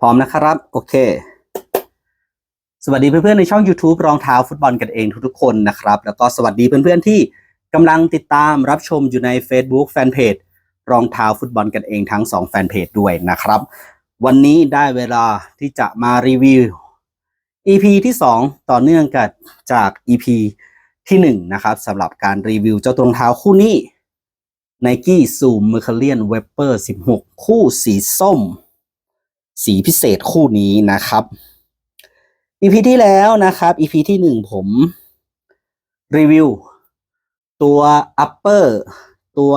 พร้อมนะครับ โอเค สวัสดีเพื่อนๆในช่อง YouTube รองเท้าฟุตบอลกันเองทุกๆคนนะครับ แล้วก็สวัสดีเพื่อนๆที่กำลังติดตามรับชมอยู่ใน Facebook Fanpage รองเท้าฟุตบอลกันเองทั้ง 2 แฟนเพจด้วยนะครับ วันนี้ได้เวลาที่จะมารีวิว EP ที่ 2 ต่อเนื่องกับจาก EP ที่1นะครับสำหรับการรีวิวเจ้าตรองเท้าคู่นี้ Nike Zoom Mercurian Vapor 16 คู่สีส้ม สีพิเศษคู่นี้นะครับ EP ที่แล้วนะครับ EP ที่หนึ่งผมรีวิว ตัว upper ตัว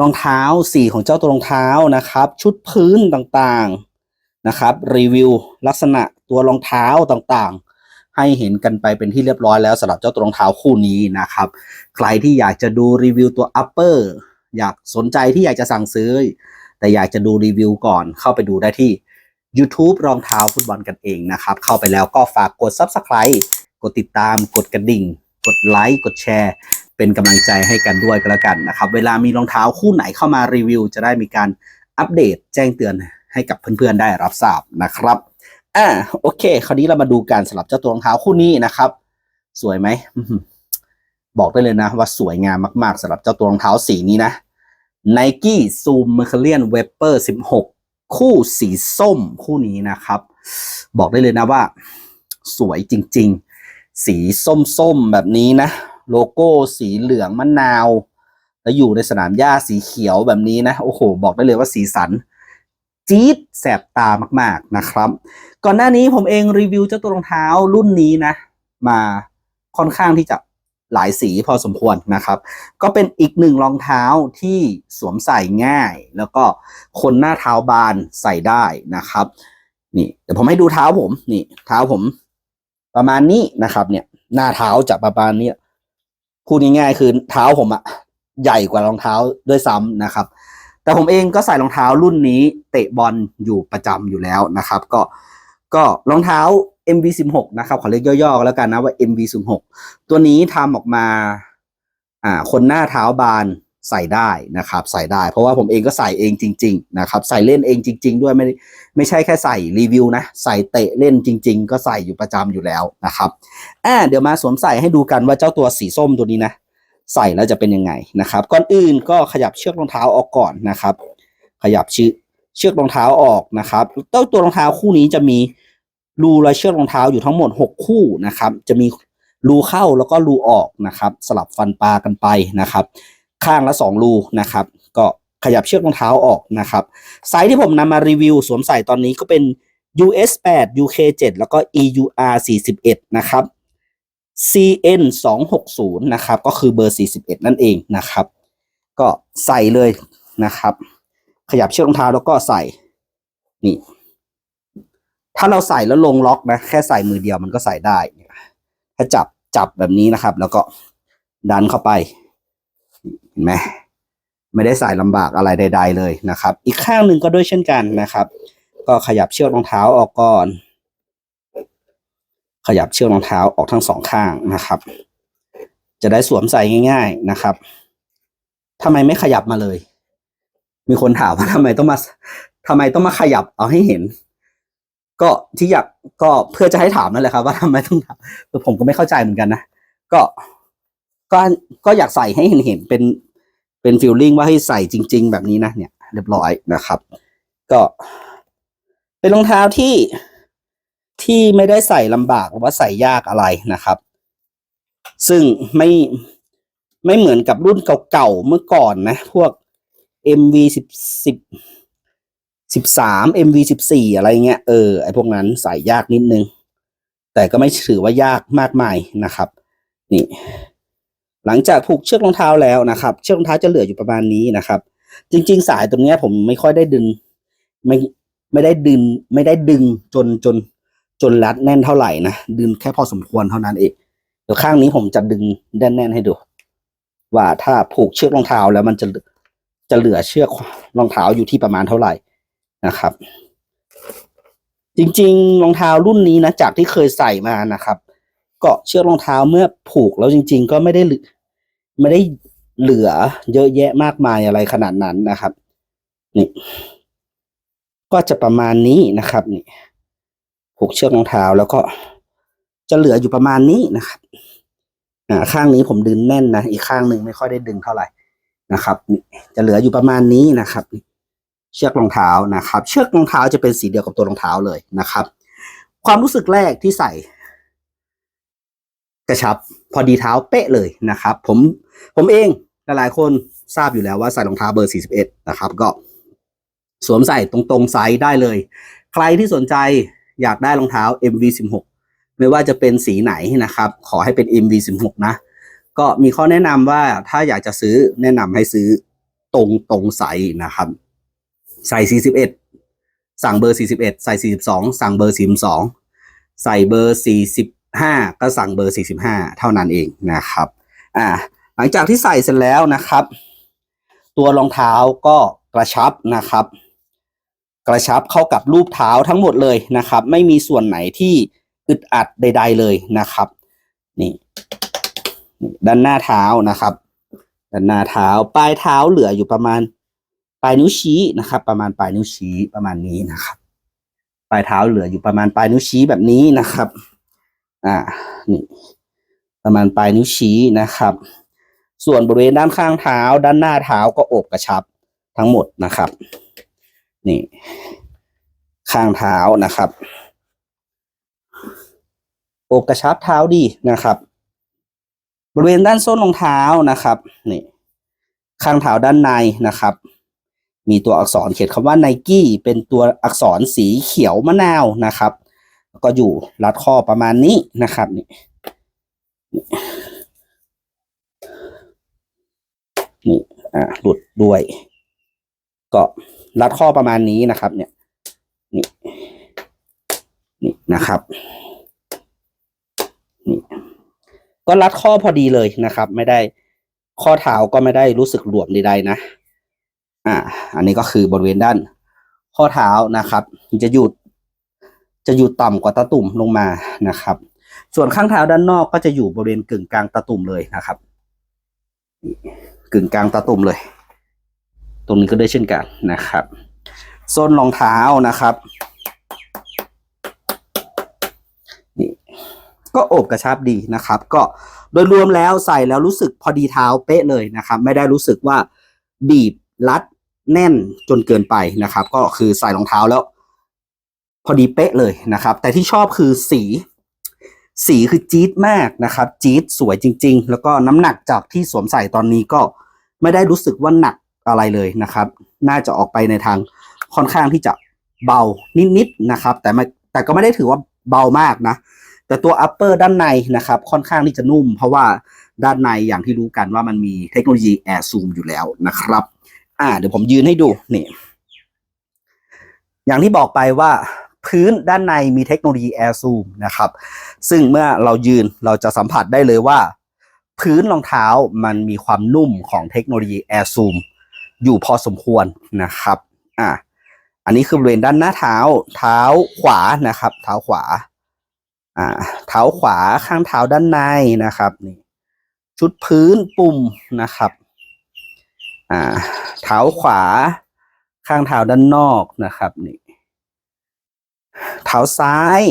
รองเท้าสีของเจ้าตัวรองเท้านะครับ ชุดพื้นต่างๆนะครับ รีวิวลักษณะตัวรองเท้าต่างๆ ให้เห็นกันไปเป็นที่เรียบร้อยแล้วสำหรับเจ้าตัวรองเท้าคู่นี้นะครับ ใครที่อยากจะดูรีวิวตัว upper อยากสนใจที่อยากจะสั่งซื้อ แต่อยากจะดูรีวิวก่อนเข้าไปดูได้ที่ YouTube รองเท้าฟุตบอลกันเองนะครับ เข้าไปแล้วก็ฝากกด Subscribe กดติดตามกดกระดิ่ง กดไลค์กดแชร์ เป็นกำลังใจให้กันด้วยก็แล้วกันนะครับ เวลามีรองเท้าคู่ไหนเข้ามารีวิว จะได้มีการอัปเดตแจ้งเตือนให้กับเพื่อนๆได้รับทราบนะครับอ่าโอเค คราวนี้เรามาดูการสลับเจ้าตัวรองเท้าคู่นี้นะครับ สวยไหมบอกได้เลยนะว่าสวยงามมากๆสำหรับเจ้าตัวรองเท้าสีนี้นะ Nike Zoom Mercurian Vapor 16คู่สีส้มคู่นี้นะครับ บอกได้เลยนะว่า สวยจริง ๆ สีส้มๆแบบนี้นะ โลโก้สีเหลืองมะนาว แล้วอยู่ในสนามหญ้าสีเขียวแบบนี้นะ โอ้โห บอกได้เลยว่าสีสันจี๊ดแสบตามากๆนะครับ ก่อนหน้านี้ผมเองรีวิวเจ้าตัวรองเท้ารุ่นนี้นะ มาค่อนข้างที่จะ หลายสีพอสมควรนะครับ ก็เป็นอีกหนึ่งรองเท้าที่สวมใส่ง่าย แล้วก็คนหน้าเท้าบานใส่ได้นะครับ นี่เดี๋ยวผมให้ดูเท้าผมนี่เท้าผม ประมาณนี้นะครับ เนี่ย หน้าเท้าจะประมาณนี้พูดง่ายๆคือเท้าผมอะใหญ่กว่ารองเท้าด้วยซ้ำนะครับ แต่ผมเองก็ใส่รองเท้ารุ่นนี้ เตะบอลอยู่ประจำอยู่แล้วนะครับ ก็ก็รองเท้า MV16 นะครับขอเรียกย่อๆก็แล้วกันนะว่า MV16 ตัวนี้ทำออกมาอ่าคนหน้าเท้าบานใส่ได้นะครับ ใส่ได้ เพราะว่าผมเองก็ใส่เองจริง ๆ นะครับ ใส่เล่นเองจริง ๆ ด้วยไม่ไม่ใช่แค่ใส่รีวิวนะ ใส่เตะเล่นจริง ๆ ก็ใส่อยู่ประจำอยู่แล้วนะครับอ่าเดี๋ยวมาสวมใส่ให้ดูกันว่าเจ้าตัวสีส้มตัวนี้นะ ใส่แล้วจะเป็นยังไงนะครับ ก่อนอื่นก็ขยับเชือกรองเท้าออกก่อนนะครับ ขยับชืเชือกรองเท้าออกนะครับเจ้าตัวรองเท้าคู่นี้จะมี รูรอยเชือกรองเท้าอยู่ทั้งหมด 6 คู่นะครับ จะมีรูเข้าแล้วก็รูออกนะครับ สลับฟันปลากันไปนะครับ ข้างละ 2 รูนะครับ ก็ขยับเชือกรองเท้าออกนะครับไซส์ที่ผมนำมารีวิวสวมใส่ตอนนี้ก็เป็น US 8 UK 7แล้วก็ EUR 41นะครับ CN 260นะครับ ก็คือเบอร์ 41 นั่นเองนะครับ ก็ใส่เลยนะครับ ขยับเชือกรองเท้าแล้วก็ใส่นี่ ถ้าเราใส่แล้วลงล็อกนะ แค่ใส่มือเดียวมันก็ใส่ได้ ถ้าจับจับแบบนี้นะครับ แล้วก็ดันเข้าไป เห็นไหมไม่ได้ใส่ลำบากอะไรใด ๆ เลยนะครับ อีกข้างหนึ่งก็ด้วยเช่นกันนะครับ ก็ขยับเชือกรองเท้าออกก่อน ขยับเชือกรองเท้าออกทั้งสองข้างนะครับ จะได้สวมใส่ง่าย ๆนะครับทำไมไม่ขยับมาเลย มีคนถามว่าทำไมต้องมาทำไมต้องมาขยับเอาให้เห็น ก็ที่อยากก็เพื่อจะให้ถามนั่นแหละครับว่าทำไมต้องถามผมก็ไม่เข้าใจเหมือนกันนะก็ก็ก็อยากใส่ให้เห็นเห็นเป็นเป็นฟิลลิ่งว่าให้ใส่จริง ๆ แบบนี้นะเนี่ย เรียบร้อยนะครับ ก็ เป็นรองเท้าที่ที่ไม่ได้ใส่ลำบากหรือว่าใส่ยากอะไรนะครับ ซึ่งไม่ไม่เหมือนกับรุ่นเก่าๆเมื่อก่อนนะ พวก MV สิบ สิบสิบสาม MV สิบสี่อะไรเงี้ยเออไอพวกนั้นใส่ยากนิดนึง แต่ก็ไม่ถือว่ายากมากมายนะครับ นี่ หลังจากผูกเชือกรองเท้าแล้วนะครับ เชือกรองเท้าจะเหลืออยู่ประมาณนี้นะครับ จริง ๆ สายตรงเนี้ยผมไม่ค่อยได้ดึง ไม่ไม่ได้ดึง ไม่ได้ดึงจนจนจนรัดแน่นเท่าไหร่นะดึงแค่พอสมควรเท่านั้นเองเดี๋ยวข้างนี้ผมจะดึงแน่นๆให้ดู ว่าถ้าผูกเชือกรองเท้าแล้วมันจะจะเหลือเชือกรองเท้าอยู่ที่ประมาณเท่าไหร่ นะครับ จริงๆรองเท้ารุ่นนี้นะจากที่เคยใส่มานะครับ เก็เชือกรองเท้าเมื่อผูกแล้วจริง ๆ ก็ไม่ได้ไม่ได้เหลือเยอะแยะมากมายอะไรขนาดนั้นนะครับนี่ก็จะประมาณนี้นะครับนี่ผูกเชือกรองเท้าแล้วก็จะเหลืออยู่ประมาณนี้นะครับอ่าข้างนี้ผมดึงแน่นนะอีกข้างหนึ่งไม่ค่อยได้ดึงเท่าไหร่นะครับนี่จะเหลืออยู่ประมาณนี้นะครับนี่ เชือกรองเท้านะครับ เชือกรองเท้าจะเป็นสีเดียวกับตัวรองเท้าเลยนะครับ ความรู้สึกแรกที่ใส่ กระชับ พอดีเท้าเป๊ะเลยนะครับ ผมผมเองหลายๆคนทราบอยู่แล้วว่าใส่รองเท้าเบอร์ 41 นะครับ ก็สวมใส่ตรงๆไซส์ได้เลย ใครที่สนใจอยากได้รองเท้า MV16 ไม่ว่าจะเป็นสีไหนนะครับ ขอให้เป็น MV16 นะ ก็มีข้อแนะนำว่าถ้าอยากจะซื้อแนะนำให้ซื้อตรงตรงไซส์นะครับ ใส่ 41 สั่งเบอร์ 41 ใส่ 42 สั่งเบอร์ 42 ใส่เบอร์ 45 ก็สั่งเบอร์ 45 เท่านั้นเองนะครับ อ่า หลังจากที่ใส่เสร็จแล้วนะครับ ตัวรองเท้าก็กระชับนะครับ กระชับเข้ากับรูปเท้าทั้งหมดเลยนะครับ ไม่มีส่วนไหนที่อึดอัดใด ๆเลยนะครับ นี่ด้านหน้าเท้านะครับ ด้านหน้าเท้าปลายเท้าเหลืออยู่ประมาณ ปลายนิ้วชี้นะครับ ประมาณปลายนิ้วชี้ประมาณนี้นะครับ ปลายเท้าเหลืออยู่ประมาณปลายนิ้วชี้แบบนี้นะครับ อ่านี่ประมาณปลายนิ้วชี้นะครับ ส่วนบริเวณด้านข้างเท้า ด้านหน้าเท้าก็อบกระชับทั้งหมดนะครับ นี่ ข้างเท้านะครับอบกระชับเท้าดีนะครับ บริเวณด้านส้นรองเท้านะครับนี่ข้างเท้าด้านในนะครับ มีตัวอักษรเขียนคำว่าไนกี้เป็นตัวอักษรสีเขียวมะนาวนะครับก็อยู่รัดข้อประมาณนี้นะครับนี่นี่อ่าหลุดด้วย ก็รัดข้อประมาณนี้นะครับ เนี่ยนี่นี่นะครับนี่ก็รัดข้อพอดีเลยนะครับ ไม่ได้ข้อเท้าก็ไม่ได้รู้สึกหลวมใดๆนะ อ่า อันนี้ก็คือบริเวณด้านข้อเท้านะครับจะหยุดจะอยู่ต่ำกว่าตะตุ่มลงมานะครับ ส่วนข้างเท้าด้านนอกก็จะอยู่บริเวณกึ่งกลางตะตุ่มเลยนะครับ กึ่งกลางตะตุ่มเลย ตรงนี้ก็ได้เช่นกันนะครับส้นรองเท้านะครับนี่ก็โอบกระชับดีนะครับ ก็โดยรวมแล้วใส่แล้วรู้สึกพอดีเท้าเป๊ะเลยนะครับ ไม่ได้รู้สึกว่าบีบรัด แน่นจนเกินไปนะครับ ก็คือใส่รองเท้าแล้ว พอดีเป๊ะเลยนะครับ แต่ที่ชอบคือสี สีคือจี๊ดมากนะครับ จี๊ดสวยจริง ๆ แล้วก็น้ำหนักจากที่สวมใส่ตอนนี้ก็ไม่ได้รู้สึกว่าหนักอะไรเลยนะครับ น่าจะออกไปในทางค่อนข้างที่จะเบานิดๆนะครับ แต่ไม่แต่ก็ไม่ได้ถือว่าเบามากนะ แต่ตัว upper ด้านในนะครับ ค่อนข้างที่จะนุ่ม เพราะว่าด้านในอย่างที่รู้กันว่ามันมีเทคโนโลยี Air Zoom อยู่แล้วนะครับ อ่า เดี๋ยวผมยืนให้ดูนี่ อย่างที่บอกไปว่าพื้นด้านในมีเทคโนโลยี Air Zoom นะครับ ซึ่งเมื่อเรายืนเราจะสัมผัสได้เลยว่า พื้นรองเท้ามันมีความนุ่มของเทคโนโลยี Air Zoom อยู่พอสมควรนะครับ อ่าอันนี้คือบริเวณด้านหน้าเท้า เท้าขวานะครับ เท้าขวา อ่า เท้าขวาข้างเท้าด้านในนะครับนี่ชุดพื้นปุ่มนะครับ อ่าเท้าขวา ข้างเท้าด้านนอกนะครับนี่เท้าซ้าย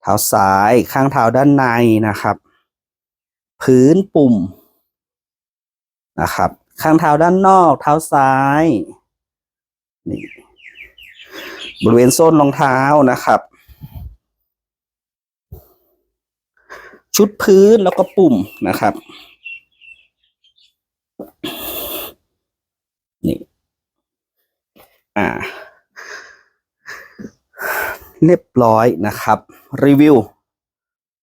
เท้าซ้ายข้างเท้าด้านในนะครับ พื้นปุ่มนะครับ ข้างเท้าด้านนอก เท้าซ้ายนี่บริเวณส้นรองเท้านะครับ ชุดพื้นแล้วก็ปุ่มนะครับ อ่า เรียบร้อยนะครับ รีวิว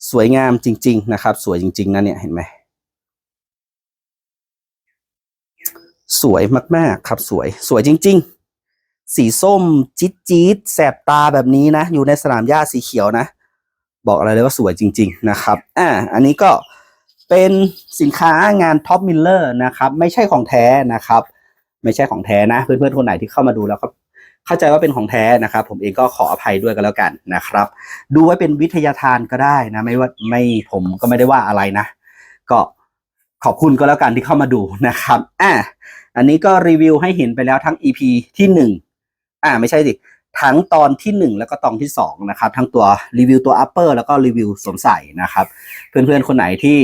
สวยงามจริง ๆ นะครับ สวยจริง ๆ นะเนี่ยเห็นไหมสวยมาก ๆ ครับสวยสวยจริง ๆ สีส้มจี๊ดจี๊ดแสบตาแบบนี้นะ อยู่ในสนามหญ้าสีเขียวนะ บอกอะไรเลยว่าสวยจริง ๆ นะครับ อ่า อันนี้ก็เป็นสินค้างานท็อปมิลเลอร์นะครับ ไม่ใช่ของแท้นะครับ ไม่ใช่ของแท้นะ เพื่อนๆคนไหนที่เข้ามาดูแล้วก็เข้าใจว่าเป็นของแท้นะครับ ผมเองก็ขออภัยด้วยกันแล้วกันนะครับ ดูไว้เป็นวิทยาทานก็ได้นะ ไม่ว่าไม่ผมก็ไม่ได้ว่าอะไรนะ ก็ขอบคุณก็แล้วกันที่เข้ามาดูนะครับอะอันนี้ก็รีวิวให้เห็นไปแล้วทั้ง EP ที่หนึ่งอ่าไม่ใช่สิทั้งตอนที่หนึ่งแล้วก็ตอนที่สองนะครับทั้งตัวรีวิวตัว upper แล้วก็รีวิวสวมใส่นะครับ เพื่อนๆคนไหนที่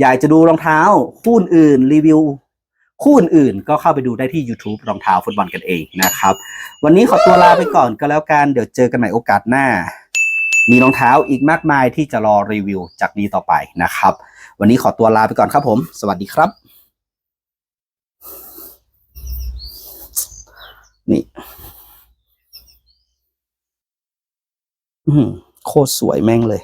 อยากจะดูรองเท้าคู่อื่นรีวิว คู่อื่นๆ ก็เข้าไปดูได้ที่ YouTube รองเท้าฟุตบอลกันเองนะครับ วันนี้ขอตัวลาไปก่อนก็แล้วกัน เดี๋ยวเจอกันใหม่โอกาสหน้า มีรองเท้าอีกมากมายที่จะรอรีวิวจากนี้ต่อไปนะครับ วันนี้ขอตัวลาไปก่อนครับผม สวัสดีครับ นี่โคตรสวยแม่งเลย